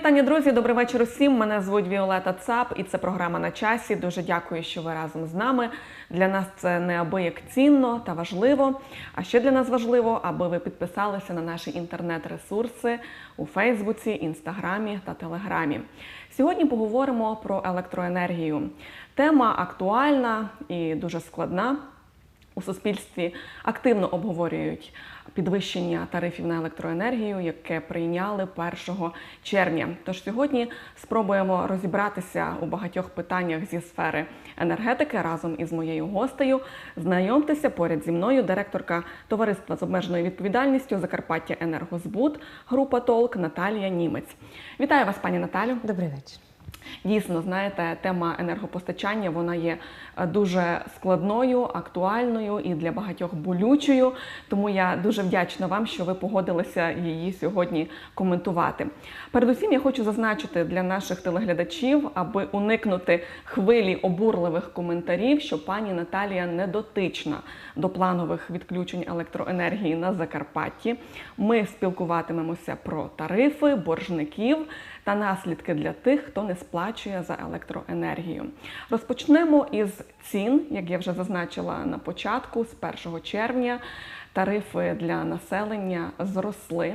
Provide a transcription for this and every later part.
вітання, друзі. Добрий вечір усім. Мене звуть Віолета Цап, і це програма на часі. Дуже дякую, що ви разом з нами. Для нас це неабияк цінно та важливо. А ще для нас важливо, аби ви підписалися на наші інтернет-ресурси у Фейсбуці, Інстаграмі та Телеграмі. Сьогодні поговоримо про електроенергію. Тема актуальна і дуже складна. У суспільстві активно обговорюють підвищення тарифів на електроенергію, яке прийняли 1 червня. Тож сьогодні спробуємо розібратися у багатьох питаннях зі сфери енергетики разом із моєю гостею. Знайомтеся поряд зі мною директорка товариства з обмеженою відповідальністю Закарпаття Енергозбуд, група Толк Наталія Німець. Вітаю вас, пані Наталю. Добрий вечір. Дійсно, знаєте, тема енергопостачання вона є е, дуже складною, актуальною і для багатьох болючою. Тому я дуже вдячна вам, що ви погодилися її сьогодні коментувати. Передусім, я хочу зазначити для наших телеглядачів, аби уникнути хвилі обурливих коментарів, що пані Наталія не дотична до планових відключень електроенергії на Закарпатті. Ми спілкуватимемося про тарифи, боржників та наслідки для тих, хто не сплачує за електроенергію. Розпочнемо із цін, як я вже зазначила на початку, з 1 червня тарифи для населення зросли.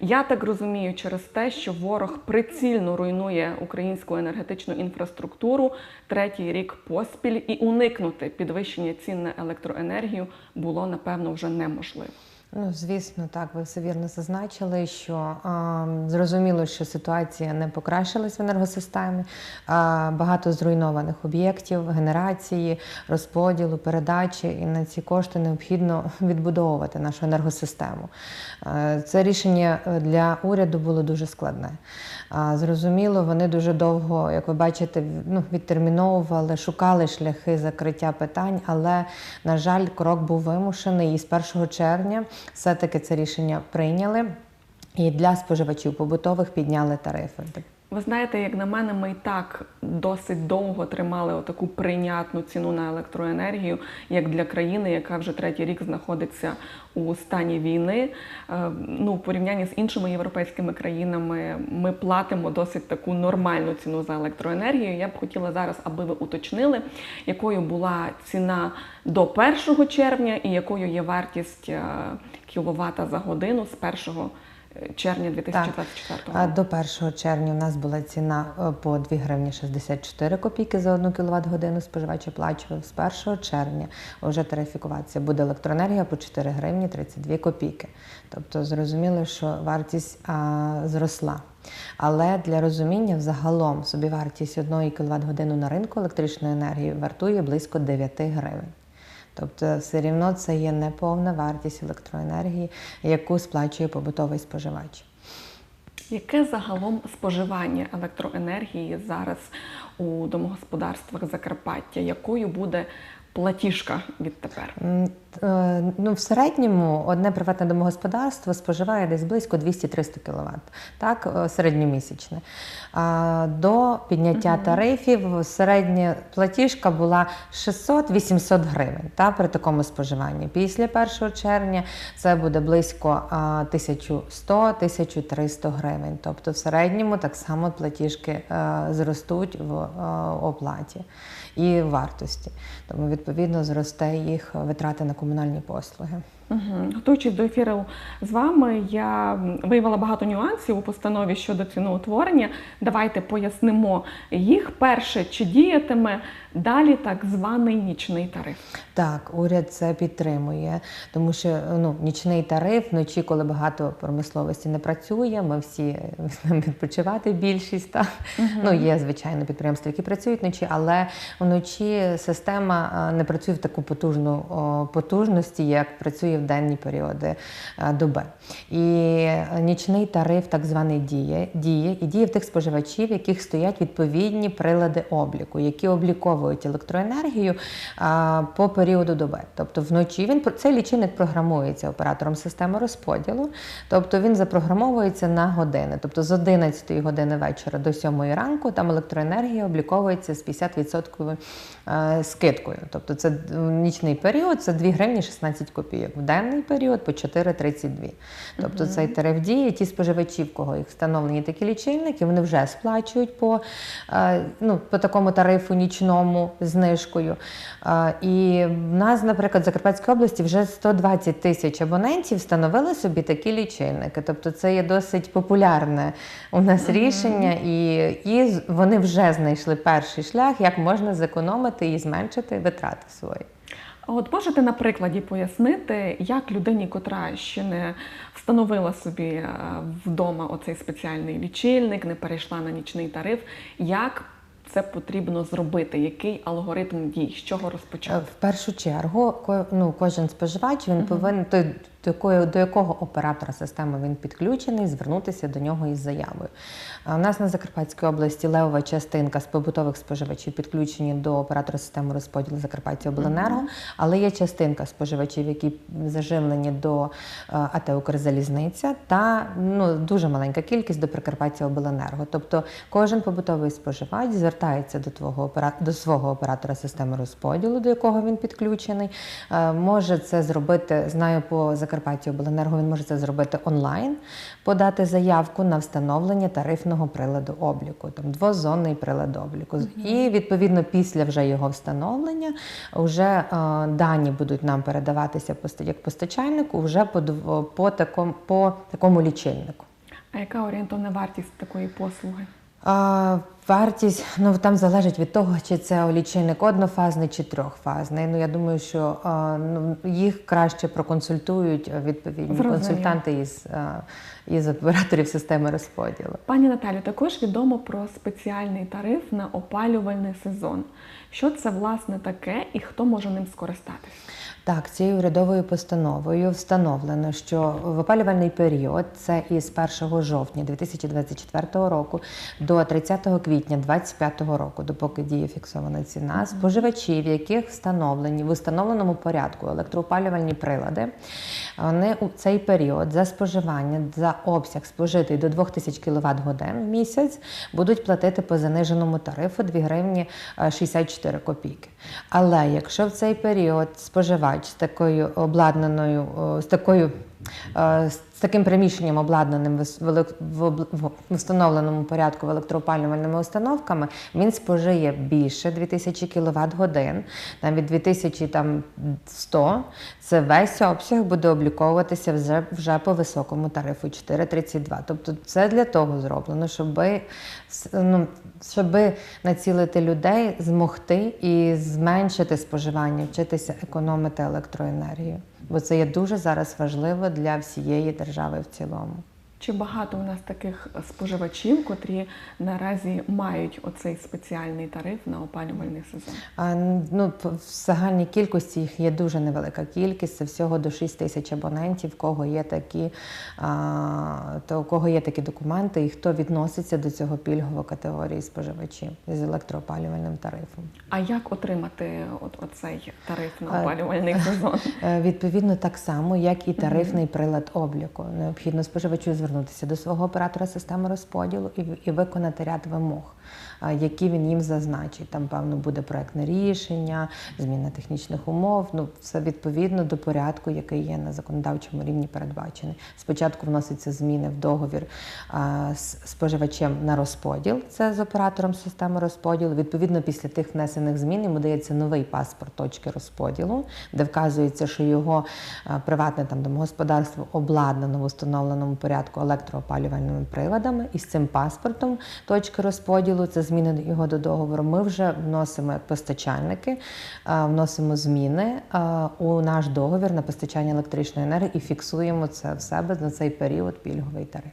Я так розумію, через те, що ворог прицільно руйнує українську енергетичну інфраструктуру третій рік поспіль, і уникнути підвищення цін на електроенергію було напевно вже неможливо. Ну, звісно, так, ви все вірно зазначили, що а, зрозуміло, що ситуація не покращилась в енергосистемі. А, багато зруйнованих об'єктів, генерації, розподілу, передачі, і на ці кошти необхідно відбудовувати нашу енергосистему. А, це рішення для уряду було дуже складне. А, зрозуміло, вони дуже довго, як ви бачите, ну, відтерміновували, шукали шляхи закриття питань, але, на жаль, крок був вимушений і з 1 червня все-таки це рішення прийняли і для споживачів побутових підняли тарифи. Ви знаєте, як на мене, ми і так досить довго тримали таку прийнятну ціну на електроенергію, як для країни, яка вже третій рік знаходиться у стані війни. Е, Ну, в порівнянні з іншими європейськими країнами, ми платимо досить таку нормальну ціну за електроенергію. Я б хотіла зараз, аби ви уточнили, якою була ціна до 1 червня і якою є вартість е, кіловата за годину з 1 червня 2024 року. А До 1 червня у нас була ціна е, по 2 гривні 64 копійки за 1 кВт годину споживач оплачував. З 1 червня вже тарифікувація буде електроенергія по 4 гривні 32 копійки. Тобто зрозуміло, що вартість а, зросла. Але для розуміння взагалом собівартість 1 кВт годину на ринку електричної енергії вартує близько 9 гривень. Тобто все рівно це є неповна вартість електроенергії, яку сплачує побутовий споживач. Яке загалом споживання електроенергії зараз у домогосподарствах Закарпаття? Якою буде платіжка відтепер? Е, Ну, в середньому одне приватне домогосподарство споживає десь близько 200-300 кВт, так, е, середньомісячне. А до підняття тарифів середня платіжка була 600-800 гривень та, при такому споживанні. Після 1 червня це буде близько 1100-1300 гривень. Тобто в середньому так само платіжки е, зростуть в оплаті і вартості. Тому відповідно зросте їх витрати на комунальні послуги. Угу. Готуючись до ефіру з вами, я виявила багато нюансів у постанові щодо ціноутворення. Давайте пояснимо їх. Перше, чи діятиме далі так званий нічний тариф? Так, уряд це підтримує, тому що ну, нічний тариф вночі, коли багато промисловості не працює, ми всі відпочивати більшість. Так? Ну, є, звичайно, підприємства, які працюють вночі, але вночі система е, не працює в таку потужну потужності, як працює в денні періоди е, доби. І нічний тариф так званий діє, діє і діє в тих споживачів, яких стоять відповідні прилади обліку, які обліковують електроенергію по періоду доби. Тобто вночі він цей лічильник програмується оператором системи розподілу, тобто він запрограмовується на години. Тобто з 11 години вечора до 7 ранку там електроенергія обліковується з 50% е, скидкою. Тобто це нічний період, це 2 гривні 16 копійок в денний період по 4,32. Тобто цей тариф діє. Ті споживачі, в кого їх встановлені такі лічильники, вони вже сплачують по, е, ну, по такому тарифу нічному знижкою. Е, І в нас, наприклад, в Закарпатській області вже 120 тисяч абонентів встановили собі такі лічильники. Тобто це є досить популярне у нас рішення, і, і вони вже знайшли перший шлях, як можна зекономити і зменшити витрати свої. От можете на прикладі пояснити, як людині, котра ще не встановила собі е, вдома оцей спеціальний лічильник, не перейшла на нічний тариф, як це потрібно зробити? Який алгоритм дій? З чого Е, розпочати? В першу чергу, ну, кожен споживач він повинен той, до якої до якого оператора системи він підключений, звернутися до нього із заявою. У нас на Закарпатській області левова частинка з побутових споживачів підключені до оператора системи розподілу Закарпаття Обленерго, але є частинка споживачів, які заживлені до е, АТ Укрзалізниця, та ну дуже маленька кількість до Прикарпаття Обленерго. Тобто кожен побутовий споживач звертається до твого до свого оператора системи розподілу, до якого він підключений. Е, Може це зробити, знаю по Закарпаття Обленерго, він може це зробити онлайн, подати заявку на встановлення тарифного приладу обліку, там двозонний прилад обліку. І відповідно після вже його встановлення вже е, дані будуть нам передаватися як постачальнику вже по, по, такому, по такому лічильнику. А яка орієнтовна вартість такої послуги? А, вартість ну там залежить від того, чи це лічильник однофазний чи трьохфазний. Ну я думаю, що а, ну, їх краще проконсультують відповідні Зрозуміло. консультанти із, а, із операторів системи розподілу. Пані Наталю, також відомо про спеціальний тариф на опалювальний сезон. Що це власне таке і хто може ним скористатись? Так, цією урядовою постановою встановлено, що в опалювальний період, це із 1 жовтня 2024 року до 30 квітня 2025 року, допоки діє фіксована ціна, споживачі, в яких встановлені в установленому порядку електроопалювальні прилади, вони у цей період за споживання за обсяг спожитий до 2000 кВт годин в місяць будуть платити по заниженому тарифу 2 гривні е, 64 копійки. Але якщо в цей період з такою обладнаною, з такою е, з таким приміщенням обладнаним в встановленому порядку електроопалювальними установками, він спожиє більше 2000 кВт годин, навіть 2100, це весь обсяг буде обліковуватися вже, вже по високому тарифу 4,32. Тобто це для того зроблено, щоб, ну, щоб націлити людей, змогти і зменшити споживання, вчитися економити електроенергію. Бо це є дуже зараз важливо для всієї держави в цілому. Чи багато у нас таких споживачів, котрі наразі мають оцей спеціальний тариф на опалювальний сезон? А, ну, в загальній кількості їх є дуже невелика кількість. Це всього до 6 тисяч абонентів, кого є такі, а, то у кого є такі документи, і хто відноситься до цього пільгової категорії споживачів з електроопалювальним тарифом. А як отримати от оцей тариф на А, опалювальний сезон? Е, Відповідно, так само, як і тарифний прилад обліку. Необхідно споживачу звернутися до свого оператора системи розподілу і, і виконати ряд вимог, які він їм зазначить. Там, певно, буде проектне рішення, зміна технічних умов. Ну, все відповідно до порядку, який є на законодавчому рівні передбачений. Спочатку вносяться зміни в договір з споживачем на розподіл, це з оператором системи розподілу. Відповідно, після тих внесених змін йому дається новий паспорт точки розподілу, де вказується, що його приватне там домогосподарство обладнано в установленому порядку електроопалювальними приладами, і з цим паспортом точки розподілу, це зміни його до договору. Ми вже вносимо як постачальники, вносимо зміни у наш договір на постачання електричної енергії і фіксуємо це в себе на цей період пільговий тариф.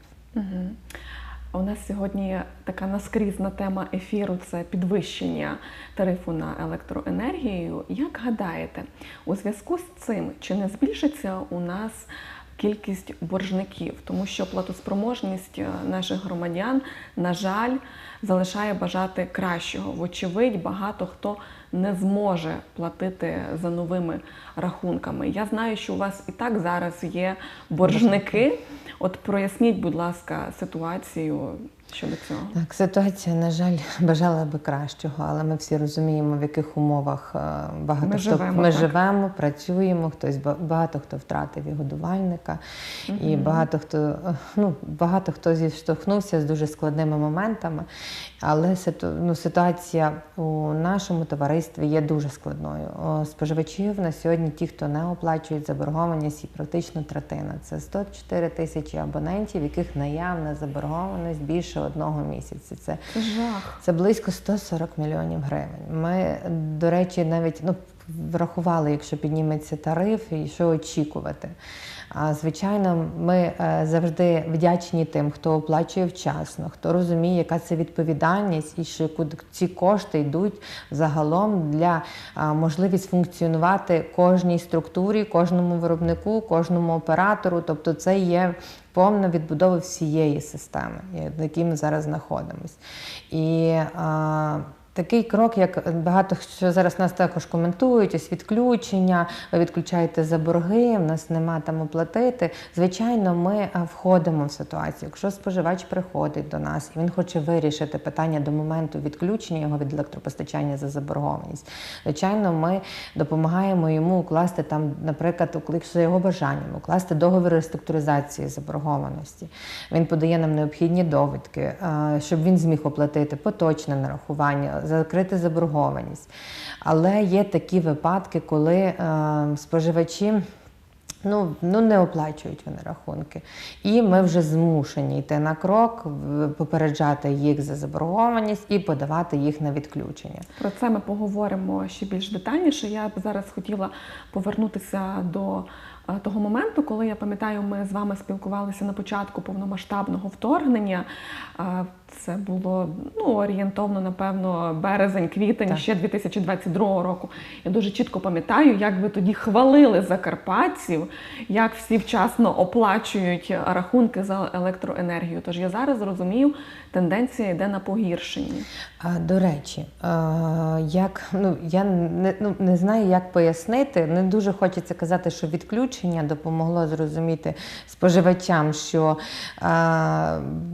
У нас сьогодні така наскрізна тема ефіру це підвищення тарифу на електроенергію. Як гадаєте, у зв'язку з цим чи не збільшиться у нас кількість боржників, тому що платоспроможність е, наших громадян, на жаль, залишає бажати кращого. Вочевидь, багато хто не зможе платити за новими рахунками. Я знаю, що у вас і так зараз є боржники. От проясніть, будь ласка, ситуацію. Щодо цього? Так, ситуація, на жаль, бажала би кращого, але ми всі розуміємо, в яких умовах е, багато Ми хто живемо, ми так. живемо, працюємо. Хтось багато хто втратив і годувальника, і багато хто е, ну багато хто зіштовхнувся з дуже складними моментами. Але ну, ситуація у нашому товаристві є дуже складною. Споживачів на сьогодні, ті, хто не оплачують заборгованість, і практично третина. Це 104 тисячі абонентів, яких наявна заборгованість більше одного місяця. Це жах. це близько 140 мільйонів гривень. Ми, до речі, навіть ну, врахували, якщо підніметься тариф, і що очікувати. Звичайно, ми е, завжди вдячні тим, хто оплачує вчасно, хто розуміє, яка це відповідальність, і що куди ці кошти йдуть загалом для можливість функціонувати кожній структурі, кожному виробнику, кожному оператору. Тобто, це є повна відбудова всієї системи, в якій ми зараз знаходимося. І а, Такий крок, як багато що зараз нас також коментують, ось відключення, ви відключаєте за борги, в нас нема там оплатити. Звичайно, ми входимо в ситуацію. Якщо споживач приходить до нас і він хоче вирішити питання до моменту відключення його від електропостачання за заборгованість, звичайно, ми допомагаємо йому укласти там, наприклад, за його бажанням, укласти договір реструктуризації заборгованості. Він подає нам необхідні довідки, щоб він зміг оплатити поточне нарахування закрити заборгованість. Але є такі випадки, коли е, споживачі. Ну, ну не оплачують вони рахунки. І ми вже змушені йти на крок, попереджати їх за заборгованість і подавати їх на відключення. Про це ми поговоримо ще більш детальніше. Я б зараз хотіла повернутися до е, того моменту, коли я пам'ятаю, ми з вами спілкувалися на початку повномасштабного вторгнення. Це було ну, орієнтовно, напевно, березень-квітень Так. ще 2022 року. Я дуже чітко пам'ятаю, як ви тоді хвалили закарпатців, як всі вчасно оплачують рахунки за електроенергію. Тож я зараз розумію, тенденція йде на погіршення. А, до речі, е, як ну я не, ну, не знаю, як пояснити. Не дуже хочеться казати, що відключення допомогло зрозуміти споживачам, що е,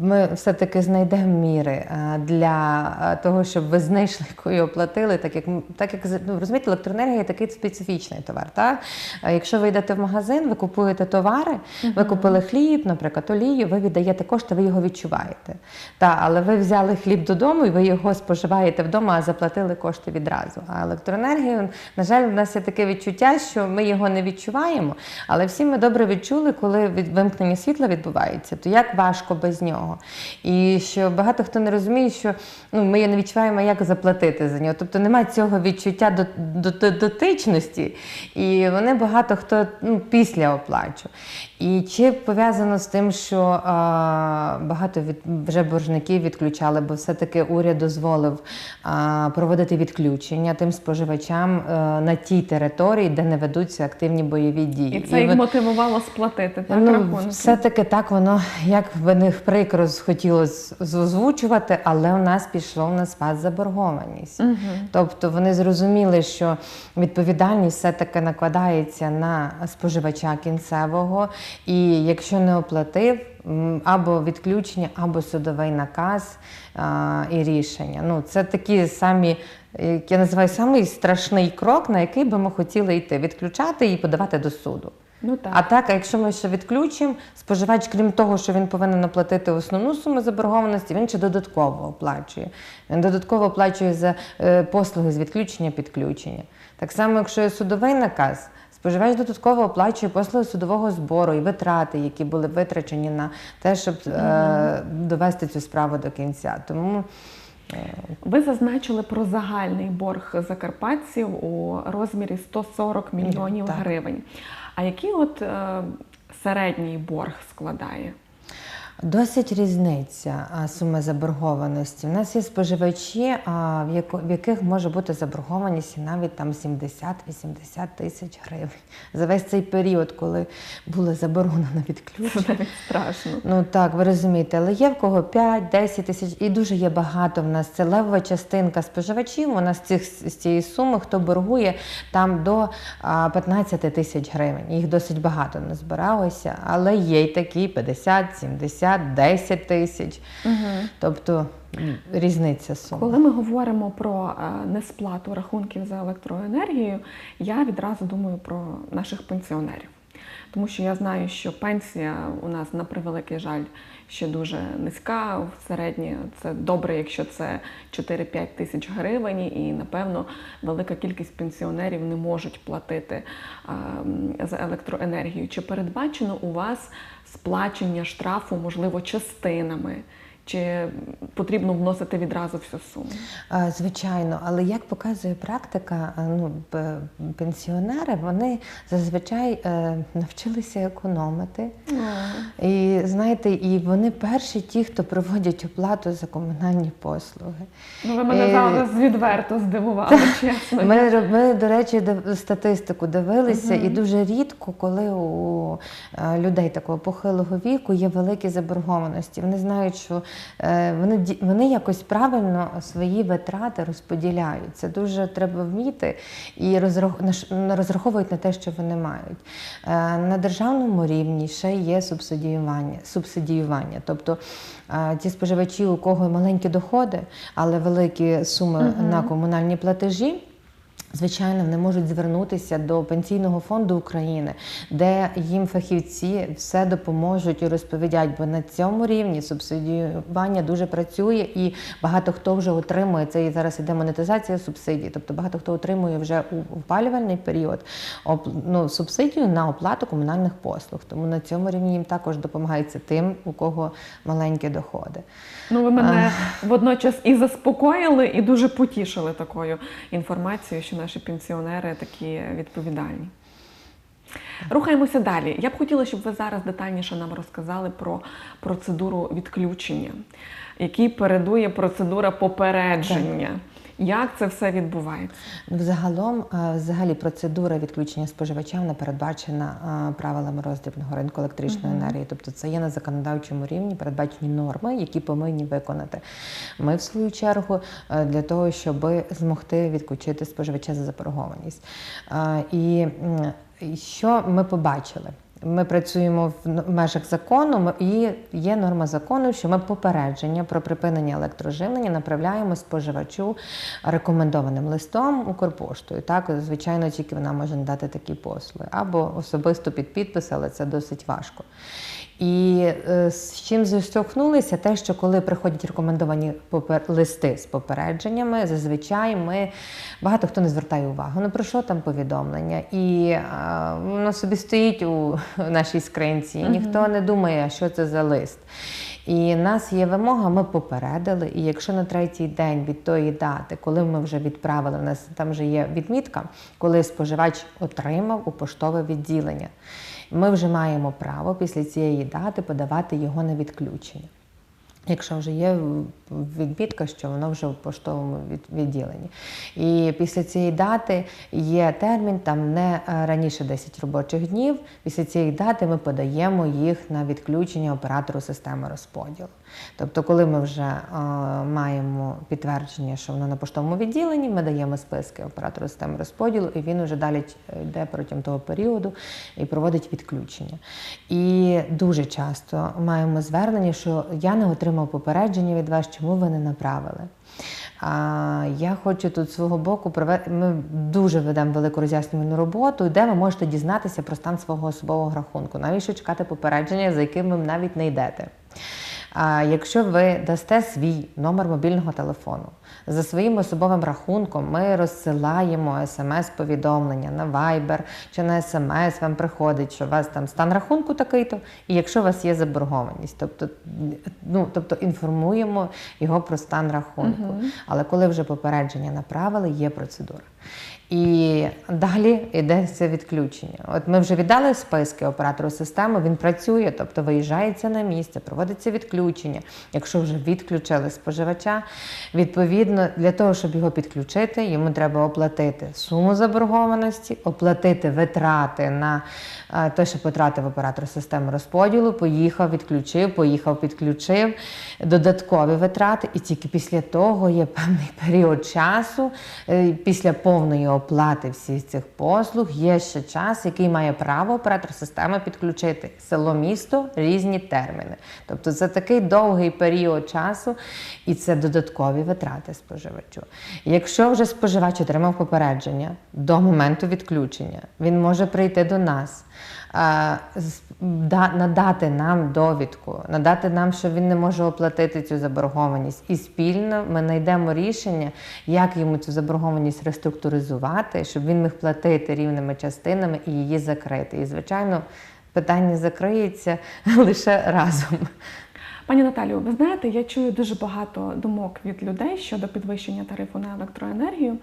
ми все-таки знайдемо міри е, для е, того, щоб ви знайшли і оплатили, так як так як ну, розумієте, електроенергія такий специфічний товар. Так? Якщо ви йдете в магазин, ви купуєте товари, ви купили хліб, наприклад, олію, ви віддаєте кошти, ви його відчуваєте. Та, але ви взяли хліб додому і ви його споживаєте вдома, а заплатили кошти відразу. А електроенергію, на жаль, в нас є таке відчуття, що ми його не відчуваємо. Але всі ми добре відчули, коли вимкнення світла відбувається, то як важко без нього. І що багато хто не розуміє, що ну, ми не відчуваємо, як заплатити за нього. Тобто немає цього відчуття до, до, до- дотичності, і вони багато хто ну, після оплачу. І чи пов'язано з тим, що а, багато від вже боржників відключали, бо все-таки уряд дозволив а, проводити відключення тим споживачам а, на тій території, де не ведуться активні бойові дії. І це їх ви- мотивувало сплатити так, Ну, рахунки. все-таки так воно, як би не прикро хотілося озвучувати, але у нас пішло на спад заборгованість. Угу. Тобто вони зрозуміли, що відповідальність все-таки накладається на споживача кінцевого, і якщо не оплатив, або відключення, або судовий наказ а, і рішення. Ну, це такі самі, як я називаю, самий страшний крок, на який би ми хотіли йти, відключати і подавати до суду. Ну так. А так, а якщо ми ще відключимо, споживач, крім того, що він повинен оплатити основну суму заборгованості, він ще додатково оплачує. Він додатково оплачує за е, послуги з відключення підключення. Так само, якщо є судовий наказ, споживач додатково оплачує послуги судового збору і витрати, які були витрачені на те, щоб е, довести цю справу до кінця. Тому е, Ви зазначили про загальний борг закарпатців у розмірі 140 мільйонів Так. гривень. А який от е, середній борг складає? Досить різниця суми заборгованості. У нас є споживачі, в, яких може бути заборгованість навіть там 70-80 тисяч гривень за весь цей період, коли була заборона на відключення. Страшно. Ну так, ви розумієте, але є в кого 5-10 тисяч, і дуже є багато в нас. Це левова частинка споживачів. Нас з, цих, з цієї суми, хто боргує там до а, 15 тисяч гривень. Їх досить багато не збиралося, але є й такі 50, 70, 50, 10 тисяч. Тобто різниця сум. Коли ми говоримо про е, несплату рахунків за електроенергію, я відразу думаю про наших пенсіонерів. Тому що я знаю, що пенсія у нас на превеликий жаль ще дуже низька. В середнє це добре, якщо це 4-5 тисяч гривень, і напевно велика кількість пенсіонерів не можуть платити за електроенергію. Чи передбачено у вас сплачення штрафу, можливо, частинами? Чи потрібно вносити відразу всю суму? Звичайно, але як показує практика, ну, пенсіонери вони зазвичай е, навчилися економити. І знаєте, і вони перші ті, хто проводять оплату за комунальні послуги. Ну, ви мене Е, зараз відверто здивували, чесно. Ми, ми, до речі, статистику дивилися, і дуже рідко, коли у е, людей такого похилого віку є великі заборгованості. Вони знають, що вони, ді- вони якось правильно свої витрати розподіляють. Це дуже треба вміти і розрах- розраховують на те, що вони мають. Е, На державному рівні ще є субсидіювання. субсидіювання. Тобто е, ті споживачі, у кого маленькі доходи, але великі суми на комунальні платежі. Звичайно, вони можуть звернутися до пенсійного фонду України, де їм фахівці все допоможуть і розповідять, бо на цьому рівні субсидіювання дуже працює, і багато хто вже отримує це. І зараз іде монетизація субсидій. Тобто багато хто отримує вже у опалювальний період ну, субсидію на оплату комунальних послуг. Тому на цьому рівні їм також допомагається тим, у кого маленькі доходи. Ну, ви мене водночас і заспокоїли, і дуже потішили такою інформацією, що наші пенсіонери такі відповідальні. Рухаємося далі. Я б хотіла, щоб ви зараз детальніше нам розказали про процедуру відключення, який передує процедура попередження. Як це все відбувається? Ну, Взагалом, е, взагалі, процедура відключення споживача вона передбачена е, правилами роздрібного ринку електричної енергії. Тобто це є на законодавчому рівні передбачені норми, які повинні виконати. Ми, в свою чергу, е, для того, щоб змогти відключити споживача за заборгованість. І що ми побачили? Ми працюємо в межах закону і є норма закону, що ми попередження про припинення електроживлення направляємо споживачу рекомендованим листом Укрпоштою. Так, звичайно, тільки вона може надати такі послуги або особисто під підпис, але це досить важко. І е, з чим зіштовхнулися, те, що коли приходять рекомендовані листи з попередженнями, зазвичай ми багато хто не звертає увагу. Ну про що там повідомлення? І а, воно собі стоїть у нашій скринці, і ніхто не думає, що це за лист. І нас є вимога, ми попередили. І якщо на третій день від тої дати, коли ми вже відправили, у нас там вже є відмітка, коли споживач отримав у поштове відділення, ми вже маємо право після цієї дати подавати його на відключення. Якщо вже є відмітка, що воно вже в поштовому відділенні. І після цієї дати є термін, там не е, раніше 10 робочих днів. Після цієї дати ми подаємо їх на відключення оператору системи розподілу. Тобто, коли ми вже е, маємо підтвердження, що воно на поштовому відділенні, ми даємо списки оператору системи розподілу, і він вже далі е, йде протягом того періоду і проводить відключення. І дуже часто маємо звернення, що я не отримав попередження від вас, чому ви не направили. А я хочу тут свого боку провести. Ми дуже ведемо велику роз'яснювальну роботу, де ви можете дізнатися про стан свого особового рахунку. Навіщо чекати попередження, за яким ви навіть не йдете. А якщо ви дасте свій номер мобільного телефону за своїм особовим рахунком, ми розсилаємо смс-повідомлення на Viber чи на смс вам приходить, що у вас там стан рахунку такий-то, і якщо у вас є заборгованість, тобто, ну, тобто інформуємо його про стан рахунку. Але коли вже попередження направили, є процедура. І далі йдеться відключення. От ми вже віддали списки оператору системи, він працює, тобто виїжджається на місце, проводиться відключення. Якщо вже відключили споживача, відповідно. Для того, щоб його підключити, йому треба оплатити суму заборгованості, оплатити витрати на те, що потратив оператор системи розподілу, поїхав, відключив, поїхав, підключив, додаткові витрати, і тільки після того є певний період часу, е, після повної оплати всіх цих послуг, є ще час, який має право оператор системи підключити село, місто, різні терміни. Тобто це такий довгий період часу, і це додаткові витрати споживачу. Якщо вже споживач отримав попередження до моменту відключення, він може прийти до нас. Надати нам довідку, надати нам, що він не може оплатити цю заборгованість, і спільно ми знайдемо рішення, як йому цю заборгованість реструктуризувати, щоб він міг платити рівними частинами і її закрити. І звичайно, питання закриється лише разом. Пані Наталію, ви знаєте, я чую дуже багато думок від людей щодо підвищення тарифу на електроенергію.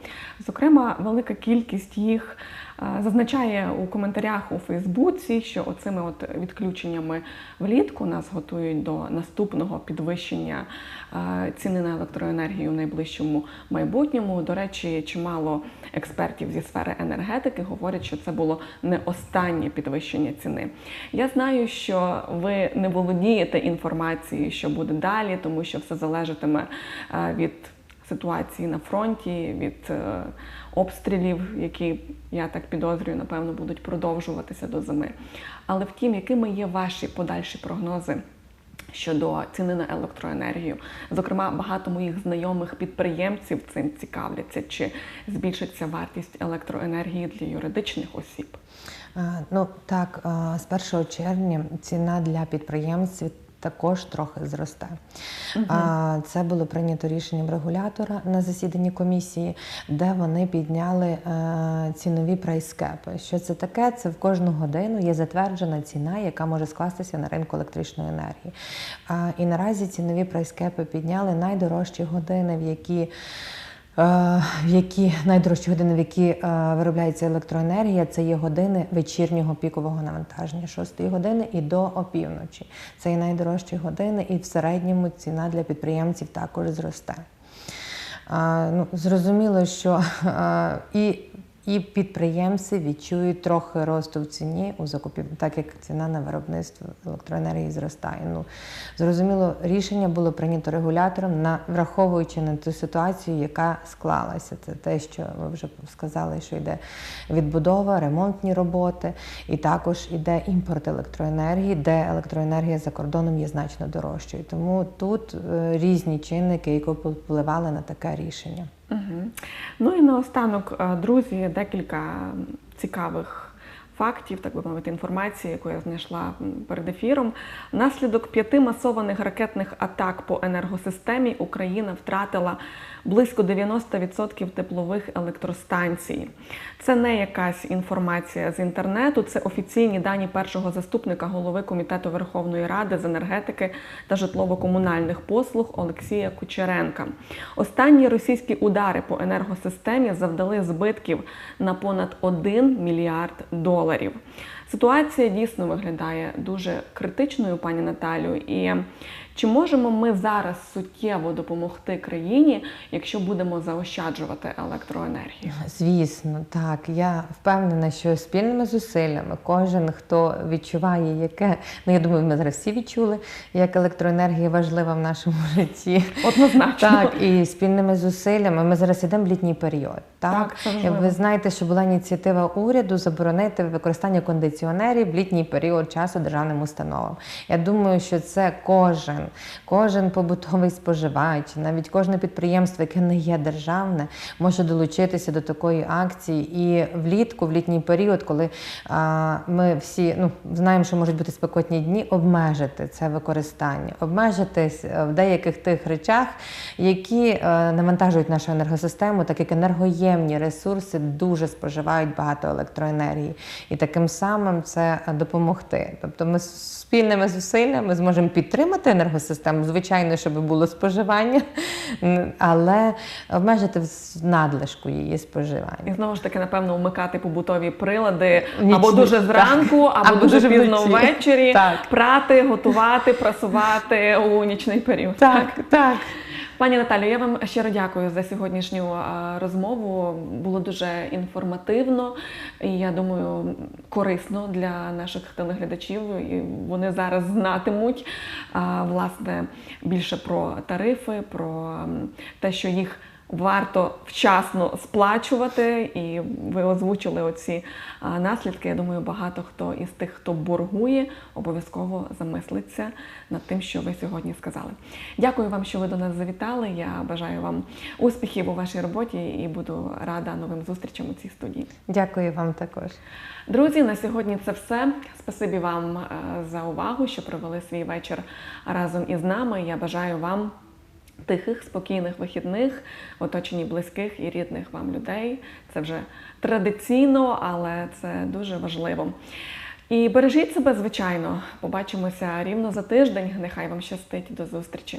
Зокрема, велика кількість їх зазначає у коментарях у Фейсбуці, що оцими от відключеннями влітку нас готують до наступного підвищення ціни на електроенергію в найближчому майбутньому. До речі, чимало експертів зі сфери енергетики говорять, що це було не останнє підвищення ціни. Я знаю, що ви не володієте інформацією, що буде далі, тому що все залежатиме від ситуації на фронті, від е, обстрілів, які я так підозрюю, напевно, будуть продовжуватися до зими. Але втім, якими є ваші подальші прогнози? Щодо ціни на електроенергію, зокрема, багато моїх знайомих підприємців цим цікавляться, чи збільшиться вартість електроенергії для юридичних осіб. Ну так, з 1 червня ціна для підприємців також трохи зросте. А, Це було прийнято рішенням регулятора на засіданні комісії, де вони підняли е, цінові прайскепи. Що це таке? Це в кожну годину є затверджена ціна, яка може скластися на ринку електричної енергії. І наразі цінові прайскепи підняли найдорожчі години, в які в які найдорожчі години, в які е, виробляється електроенергія, це є години вечірнього пікового навантаження, 6 години і до опівночі. Це є найдорожчі години, і в середньому ціна для підприємців також зросте. Ну, зрозуміло, що і, і підприємці відчують трохи росту в ціні у закупівлі, так як ціна на виробництво електроенергії зростає. Ну, зрозуміло, рішення було прийнято регулятором, на, враховуючи на ту ситуацію, яка склалася. Це те, що ви вже сказали, що йде відбудова, ремонтні роботи, і також іде імпорт електроенергії, де електроенергія за кордоном є значно дорожчою. Тому тут е, різні чинники, які впливали на таке рішення. Ну і наостанок, е, друзі, декілька цікавих фактів, так би мовити, інформації, яку я знайшла перед ефіром. Внаслідок п'яти масованих ракетних атак по енергосистемі Україна втратила близько 90% теплових електростанцій. Це не якась інформація з інтернету, це офіційні дані першого заступника голови комітету Верховної Ради з енергетики та житлово-комунальних послуг Олексія Кучеренка. Останні російські удари по енергосистемі завдали збитків на понад 1 мільярд доларів. Ситуація дійсно виглядає дуже критичною, пані Наталю. І чи можемо ми зараз суттєво допомогти країні, якщо будемо заощаджувати електроенергію? Звісно, так. Я впевнена, що спільними зусиллями кожен, хто відчуває, яке ну я думаю, ми зараз всі відчули, як електроенергія важлива в нашому житті. Однозначно. Так, і спільними зусиллями ми зараз йдемо в літній період. Так, Так, це ви знаєте, що була ініціатива уряду заборонити використання кондиціонерів в літній період часу державним установам. Я думаю, що це кожен, кожен побутовий споживач, навіть кожне підприємство, яке не є державне, може долучитися до такої акції. І влітку, в літній період, коли а, ми всі ну знаємо, що можуть бути спекотні дні, обмежити це використання, обмежитись е, в деяких тих речах, які е, навантажують нашу енергосистему, так як енергоємні ресурси дуже споживають багато електроенергії, і таким самим це е, допомогти. Тобто, ми спільними зусиллями зможемо підтримати енергосистему, звичайно, щоб було споживання, але обмежити надлишку її споживання. І знову ж таки, напевно, вмикати побутові прилади Нічні, або дуже так. зранку, або, Або дуже дуже пізно вночі. ввечері, Так. прати, готувати, прасувати у нічний період. Так, так. Пані Наталю, я вам щиро дякую за сьогоднішню розмову. Було дуже інформативно і я думаю, корисно для наших телеглядачів. І вони зараз знатимуть власне більше про тарифи, про те, що їх. Варто вчасно сплачувати, і ви озвучили оці наслідки. Я думаю, багато хто із тих, хто боргує, обов'язково замислиться над тим, що ви сьогодні сказали. Дякую вам, що ви до нас завітали. Я бажаю вам успіхів у вашій роботі і буду рада новим зустрічам у цій студії. Дякую вам також. Друзі, на сьогодні це все. Спасибі вам е, за увагу, що провели свій вечір разом із нами. Я бажаю вам тихих, спокійних вихідних, оточенні близьких і рідних вам людей. Це вже традиційно, але це дуже важливо. І бережіть себе, звичайно. Побачимося рівно за тиждень. Нехай вам щастить. До зустрічі.